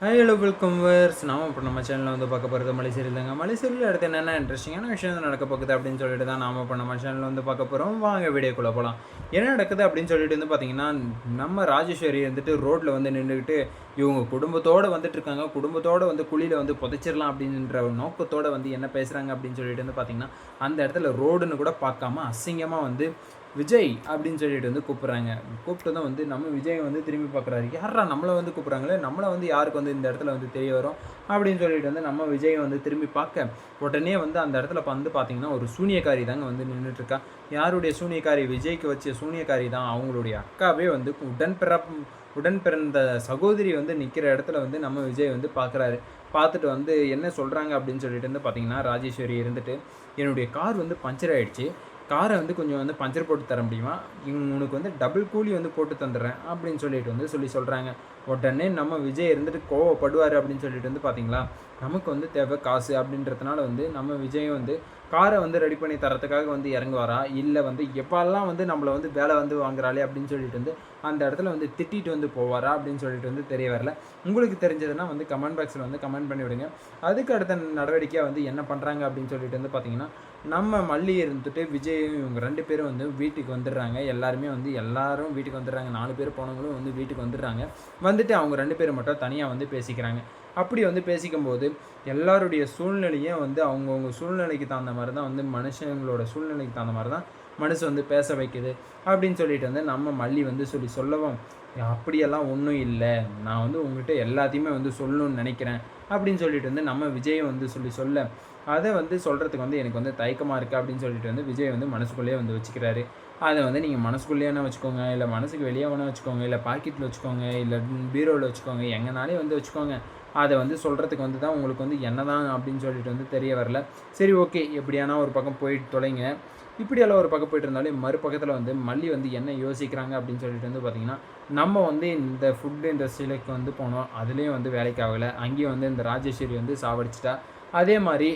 Hi hello welcome verse நாம இப்போ நம்ம சேனலில் வந்து பார்க்க போகிறது மலைசேரியில் தாங்க மலைசேரியில் அடுத்து என்னென்ன இன்ட்ரெஸ்டிங்கான விஷயம் நடக்க போகுது அப்படின்னு சொல்லிட்டு தான் நாம இப்போ நம்ம சேனலில் வந்து பார்க்க போகிறோம் வாங்க வீடியோக்குள்ளே போகலாம் என்ன நடக்குது அப்படின்னு சொல்லிட்டு வந்து பார்த்தீங்கன்னா நம்ம ராஜேஸ்வரி வந்துட்டு ரோட்டில் வந்து நின்றுக்கிட்டு இவங்க குடும்பத்தோடு வந்துட்டு இருக்காங்க. குடும்பத்தோடு வந்து குழியில் வந்து புதைச்சிடலாம் அப்படின்ற ஒரு நோக்கத்தோடு வந்து என்ன பேசுகிறாங்க அப்படின்னு சொல்லிட்டு வந்து பார்த்தீங்கன்னா அந்த இடத்துல ரோடுன்னு கூட பார்க்காம அசிங்கமாக வந்து விஜய் அப்படின்னு சொல்லிட்டு வந்து கூப்பிட்றாங்க. கூப்பிட்டு தான் வந்து நம்ம விஜய் வந்து திரும்பி பார்க்குறாரு. யாரா நம்மளை வந்து கூப்பிட்றாங்களே? நம்மளை வந்து யாருக்கு வந்து இந்த இடத்துல வந்து தெரிய வரும்? அப்படின்னு சொல்லிட்டு வந்து நம்ம விஜய் வந்து திரும்பி பார்க்க உடனே வந்து அந்த இடத்துல வந்து பார்த்தீங்கன்னா ஒரு சூனியக்காரி தாங்க வந்து நின்றுட்டு இருக்கா யாருடைய சூனியக்காரி? விஜய்க்கு வச்ச சூனியக்காரி தான் அவங்களுடைய அக்காவே வந்து உடன் பிறப் உடன் பிறந்த சகோதரி வந்து நிற்கிற இடத்துல வந்து நம்ம விஜய் வந்து பார்க்குறாரு. பார்த்துட்டு வந்து என்ன சொல்கிறாங்க அப்படின்னு சொல்லிட்டு வந்து பார்த்தீங்கன்னா ராஜேஸ்வரி இருந்துட்டு என்னுடைய கார் வந்து பஞ்சர் ஆகிடுச்சு காரை வந்து கொஞ்சம் வந்து பஞ்சர் போட்டு தர முடியுமா? இவங்க உனக்கு வந்து டபுள் கூலி வந்து போட்டு தந்துடுறேன் அப்படின்னு சொல்லிட்டு வந்து சொல்லி சொல்கிறாங்க உடனே நம்ம விஜய் இருந்துட்டு கோவப்படுவார் அப்படின்னு சொல்லிட்டு வந்து பார்த்தீங்களா நமக்கு வந்து தேவை காசு அப்படின்றதுனால வந்து நம்ம விஜய் வந்து காரை வந்து ரெடி பண்ணி தரத்துக்காக வந்து இறங்குவாரா? இல்லை வந்து எப்போல்லாம் வந்து நம்மளை வந்து வேலை வந்து வாங்குறாளே அப்படின்னு சொல்லிட்டு வந்து அந்த இடத்துல வந்து திட்டிட்டு வந்து போவாரா அப்படின்னு சொல்லிட்டு வந்து தெரிய வரல. உங்களுக்கு தெரிஞ்சதுன்னா வந்து கமெண்ட் பாக்ஸில் வந்து கமெண்ட் பண்ணி விடுங்க அதுக்கு அடுத்த நடவடிக்கையாக வந்து என்ன பண்ணுறாங்க அப்படின்னு சொல்லிட்டு வந்து பார்த்தீங்கன்னா நம்ம மல்லி இருந்துட்டு விஜய் இவங்க ரெண்டு பேரும் வந்து வீட்டுக்கு வந்துடுறாங்க. எல்லாருமே வந்து எல்லாரும் வீட்டுக்கு வந்துடுறாங்க. நாலு பேர் போனவங்களும் வந்து வீட்டுக்கு வந்துடுறாங்க. வந்துட்டு அவங்க ரெண்டு பேரும் மட்டும் தனியாக வந்து பேசிக்கிறாங்க. அப்படி வந்து பேசிக்கும்போது எல்லாருடைய சூழ்நிலையும் வந்து அவங்கவுங்க சூழ்நிலைக்கு தகுந்த மாதிரி தான் வந்து மனுஷங்களோட சூழ்நிலைக்கு தகுந்த மாதிரி தான் மனசு வந்து பேச வைக்குது. அப்படின்னு சொல்லிட்டு வந்து நம்ம மல்லி வந்து சொல்லி சொல்லவும் அப்படியெல்லாம் ஒன்றும் இல்லை. நான் வந்து உங்ககிட்ட எல்லாத்தையுமே வந்து சொல்லணும்னு நினைக்கிறேன். அப்படின்னு சொல்லிட்டு வந்து நம்ம விஜயை வந்து சொல்லி சொல்ல. அதை வந்து சொல்கிறதுக்கு வந்து எனக்கு வந்து தயக்கமாக இருக்குது அப்படின்னு சொல்லிட்டு வந்து விஜய் வந்து மனசுக்குள்ளேயே வந்து வச்சுக்கிறாரு. அதை வந்து நீங்கள் மனசுக்குள்ளேயே வச்சுக்கோங்க. இல்லை மனசுக்கு வெளியே வேணால் வச்சுக்கோங்க. இல்லை பாக்கெட்டில் வச்சுக்கோங்க. இல்லை பீரோவில் வச்சுக்கோங்க. எங்கனாலே வந்து வச்சுக்கோங்க. அதை வந்து சொல்கிறதுக்கு வந்து தான் உங்களுக்கு வந்து என்ன தான் அப்படின்னு சொல்லிட்டு வந்து தெரிய வரல. சரி ஓகே. எப்படியானா ஒரு பக்கம் போயிட்டு தொலைங்க. இப்படியெல்லாம் ஒரு பக்கம் போயிட்டு இருந்தாலே மறுபக்கத்தில் வந்து மல்லி வந்து என்ன யோசிக்கிறாங்க அப்படின்னு சொல்லிட்டு வந்து பார்த்திங்கன்னா நம்ம வந்து இந்த ஃபுட் இண்டஸ்ட்ரியிலுக்கு வந்து போனோம் அதுலேயும் வந்து வேலைக்கு ஆகலை அங்கேயும் வந்து இந்த ராஜேஸ்வரி வந்து சாவடிச்சிட்டா. அதே மாதிரி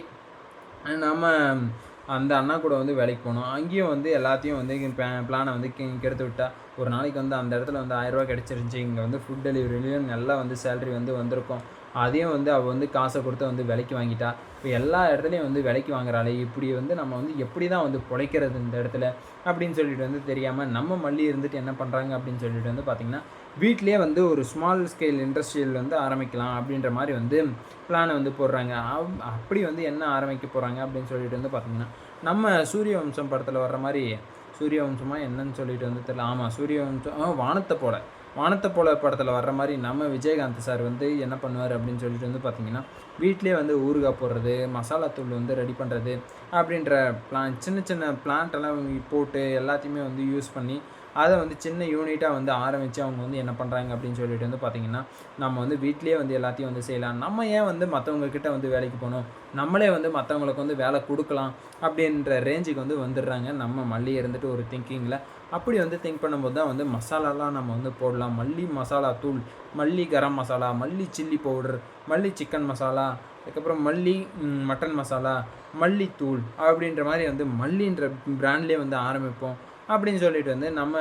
நம்ம அந்த அண்ணா கூட வந்து வேலைக்கு போனோம் அங்கேயும் வந்து எல்லாத்தையும் வந்து பிளானை வந்து கெடுத்து விட்டா. ஒரு நாளைக்கு வந்து அந்த இடத்துல வந்து ஆயிரரூவா கிடச்சிருந்துச்சி இங்கே வந்து ஃபுட் டெலிவரிலையும் நல்லா வந்து சேலரி வந்து வந்திருக்கும். அதையும் வந்து அவள் வந்து காசை கொடுத்து வந்து விலைக்கு வாங்கிட்டா. இப்போ எல்லா இடத்துலையும் வந்து விலைக்கு வாங்குறாளே இப்படி வந்து நம்ம வந்து எப்படி தான் வந்து பிழைக்கிறது இந்த இடத்துல அப்படின்னு சொல்லிட்டு வந்து தெரியாமல் நம்ம மல்லி இருந்துட்டு என்ன பண்ணுறாங்க அப்படின்னு சொல்லிட்டு வந்து பார்த்திங்கன்னா வீட்லேயே வந்து ஒரு ஸ்மால் ஸ்கேல் இண்டஸ்ட்ரியல் வந்து ஆரம்பிக்கலாம் அப்படின்ற மாதிரி வந்து பிளானை வந்து போடுறாங்க. அப்படி வந்து என்ன ஆரம்பிக்க போகிறாங்க அப்படின்னு சொல்லிட்டு வந்து பார்த்திங்கன்னா நம்ம சூரிய வம்சம் படத்தில் வர்ற மாதிரி சூரிய வம்சமாக என்னன்னு சொல்லிட்டு வந்து தெரியல. ஆமாம் சூரிய வம்சம் வானத்தை போல. வானத்தை போல படத்தில் வர்ற மாதிரி நம்ம விஜயகாந்த் சார் வந்து என்ன பண்ணுவார் அப்படின்னு சொல்லிட்டு வந்து பார்த்தீங்கன்னா வீட்டிலே வந்து ஊறுகாய் போடுறது மசாலா தூள் வந்து ரெடி பண்ணுறது அப்படின்ற பிளான் சின்ன சின்ன பிளான்ட்டெல்லாம் போட்டு எல்லாத்தையுமே வந்து யூஸ் பண்ணி அதை வந்து சின்ன யூனிட்டாக வந்து ஆரம்பித்து அவங்க வந்து என்ன பண்ணுறாங்க அப்படின்னு சொல்லிட்டு வந்து பார்த்திங்கன்னா நம்ம வந்து வீட்லேயே வந்து எல்லாத்தையும் வந்து செய்யலாம். நம்ம ஏன் வந்து மற்றவங்கக்கிட்ட வந்து வேலைக்கு போகணும்? நம்மளே வந்து மற்றவங்களுக்கு வந்து வேலை கொடுக்கலாம் அப்படின்ற ரேஞ்சுக்கு வந்து வந்துடுறாங்க. நம்ம மல்லி இருந்துட்டு ஒரு திங்கிங்கில் அப்படி வந்து திங்க் பண்ணும்போது தான் வந்து மசாலாலாம் நம்ம வந்து போடலாம். மல்லி மசாலா தூள் Malli garam masala Malli chilli powder Malli chicken masala அதுக்கப்புறம் மல்லி மட்டன் மசாலா மல்லித்தூள் அப்படின்ற மாதிரி வந்து மல்லின்ற பிராண்ட்லேயே வந்து ஆரம்பிப்போம். அப்படின்னு சொல்லிட்டு வந்து நம்ம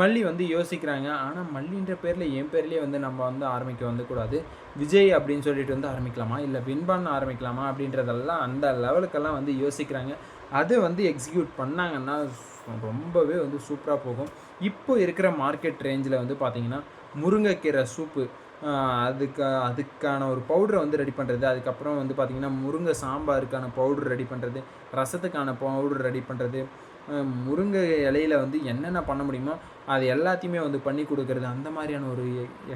மல்லி வந்து யோசிக்கிறாங்க. ஆனால் மல்லின்ற பேரில் என் பேர்லேயே வந்து நம்ம வந்து ஆரம்பிக்க வந்து கூடாது விஜய் அப்படின்னு சொல்லிட்டு வந்து ஆரம்பிக்கலாமா? இல்லை வின்பான் ஆரம்பிக்கலாமா? அப்படின்றதெல்லாம் அந்த லெவலுக்கெல்லாம் வந்து யோசிக்கிறாங்க. அது வந்து எக்ஸிக்யூட் பண்ணாங்கன்னா ரொம்பவே வந்து சூப்பராக போகும். இப்போ இருக்கிற மார்க்கெட் ரேஞ்சில் வந்து பார்த்திங்கன்னா முருங்கைக்கீரை சூப்பு அதுக்கு அதுக்கான ஒரு பவுடரை வந்து ரெடி பண்ணுறது அதுக்கப்புறம் வந்து பார்த்திங்கன்னா முருங்கை சாம்பாருக்கான பவுடர் ரெடி பண்ணுறது ரசத்துக்கான பவுடர் ரெடி பண்ணுறது முருங்கை இலையில் வந்து என்னென்ன பண்ண முடியுமோ அது எல்லாத்தையுமே வந்து பண்ணி கொடுக்குறது அந்த மாதிரியான ஒரு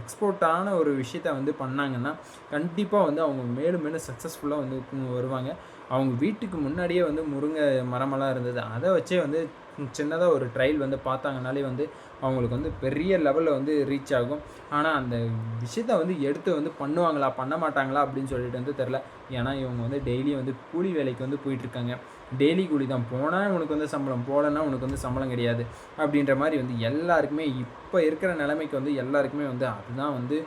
எக்ஸ்போர்ட்டான ஒரு விஷயத்த வந்து பண்ணாங்கன்னா கண்டிப்பாக வந்து அவங்க மேலும் மேலும் சக்ஸஸ்ஃபுல்லாக வந்து வருவாங்க. அவங்க வீட்டுக்கு முன்னாடியே வந்து முருங்கை மரமெல்லாம் இருந்தது. அதை வச்சே வந்து சின்னதாக ஒரு ட்ரையல் வந்து பார்த்தாங்கனாலே வந்து அவங்களுக்கு வந்து பெரிய லெவலில் வந்து ரீச் ஆகும். ஆனால் அந்த விஷயத்த வந்து எடுத்து வந்து பண்ணுவாங்களா பண்ண மாட்டாங்களா அப்படின்னு சொல்லிட்டு வந்து தெரில ஏன்னா இவங்க வந்து டெய்லி வந்து கூலி வேலைக்கு வந்து போயிட்டுருக்காங்க டெய்லி கூலி தான். போனால் உனக்கு வந்து சம்பளம் போகலன்னா உனக்கு வந்து சம்பளம் கிடையாது. அப்படின்ற மாதிரி வந்து எல்லாருக்குமே இப்போ இருக்கிற நிலைமைக்கு வந்து எல்லாருக்குமே வந்து அதுதான் வந்து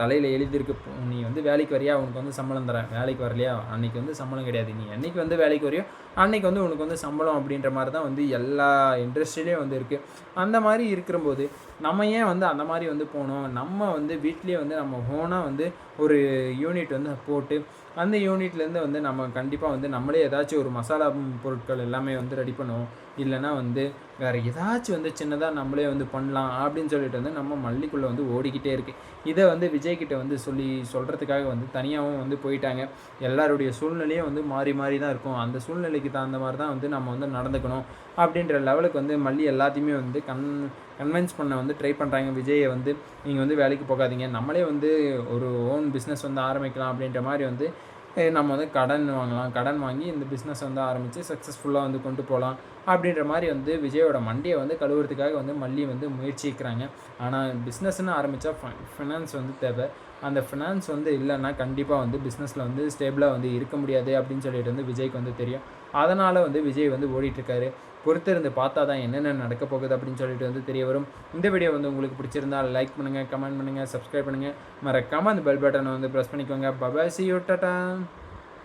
தலையில் எழுதியிருக்கு நீ வந்து வேலைக்கு வரியா? உனக்கு வந்து சம்பளம் தரேன். வேலைக்கு வரலையா? அன்றைக்கி வந்து சம்பளம் கிடையாது. நீ என்றைக்கு வந்து வேலைக்கு வரையோ அன்னைக்கு வந்து உனக்கு வந்து சம்பளம் அப்படின்ற மாதிரி தான் வந்து எல்லா இண்டஸ்ட்ரியிலையும் வந்து இருக்குது அந்த மாதிரி இருக்கிறபோது நம்ம ஏன் வந்து அந்த மாதிரி வந்து போனோம்? நம்ம வந்து வீட்லேயே வந்து நம்ம ஓனாக வந்து ஒரு யூனிட் வந்து போட்டு அந்த யூனிட்லேருந்து வந்து நம்ம கண்டிப்பாக வந்து நம்மளே ஏதாச்சும் ஒரு மசாலா பொருட்கள் எல்லாமே வந்து ரெடி பண்ணுவோம். இல்லைன்னா வந்து வேறு ஏதாச்சும் வந்து சின்னதாக நம்மளே வந்து பண்ணலாம் அப்படின்னு சொல்லிட்டு வந்து நம்ம மல்லிக்குள்ளே வந்து ஓடிக்கிட்டே இருக்குது இதை வந்து விஜய்கிட்ட வந்து சொல்லி சொல்கிறதுக்காக வந்து தனியாகவும் வந்து போயிட்டாங்க. எல்லாருடைய சூழ்நிலையும் வந்து மாறி மாறி தான் இருக்கும். அந்த சூழ்நிலைக்கு தகுந்த மாதிரி தான் வந்து நம்ம வந்து நடந்துக்கணும் அப்படின்ற லெவலுக்கு வந்து மல்லி எல்லாத்தையுமே வந்து கண் கன்வின்ஸ் பண்ண வந்து ட்ரை பண்ணுறாங்க விஜயை வந்து நீங்கள் வந்து வேலைக்கு போகாதீங்க. நம்மளே வந்து ஒரு ஓன் பிஸ்னஸ் வந்து ஆரம்பிக்கலாம் அப்படின்ற மாதிரி வந்து நம்ம வந்து கடன் வாங்கலாம். கடன் வாங்கி இந்த பிஸ்னஸ் வந்து ஆரம்பித்து சக்ஸஸ்ஃபுல்லாக வந்து கொண்டு போகலாம் அப்படின்ற மாதிரி வந்து விஜயோட மண்டியை வந்து கழுவுறதுக்காக வந்து மல்லி வந்து முயற்சிக்கிறாங்க. ஆனால் பிஸ்னஸ்னு ஆரம்பித்தா ஃபினான்ஸ் வந்து தேவை. அந்த ஃபினான்ஸ் வந்து இல்லைன்னா கண்டிப்பாக வந்து பிஸ்னஸில் வந்து ஸ்டேபிளாக வந்து இருக்க முடியாது அப்படின்னு சொல்லிட்டு வந்து விஜய்க்கு வந்து தெரியும். அதனால் வந்து விஜய் வந்து ஓடிட்டுருக்காரு பொறுத்திருந்து பார்த்தா தான் என்னென்ன நடக்க போகுது அப்படின்னு சொல்லிட்டு வந்து தெரிய வரும். இந்த வீடியோ வந்து உங்களுக்கு பிடிச்சிருந்தா லைக் பண்ணுங்கள் கமெண்ட் பண்ணுங்கள் சப்ஸ்கிரைப் பண்ணுங்கள் மறக்காமல் அந்த பெல் பட்டனை வந்து ப்ரெஸ் பண்ணிக்கோங்க. Bye bye C you tata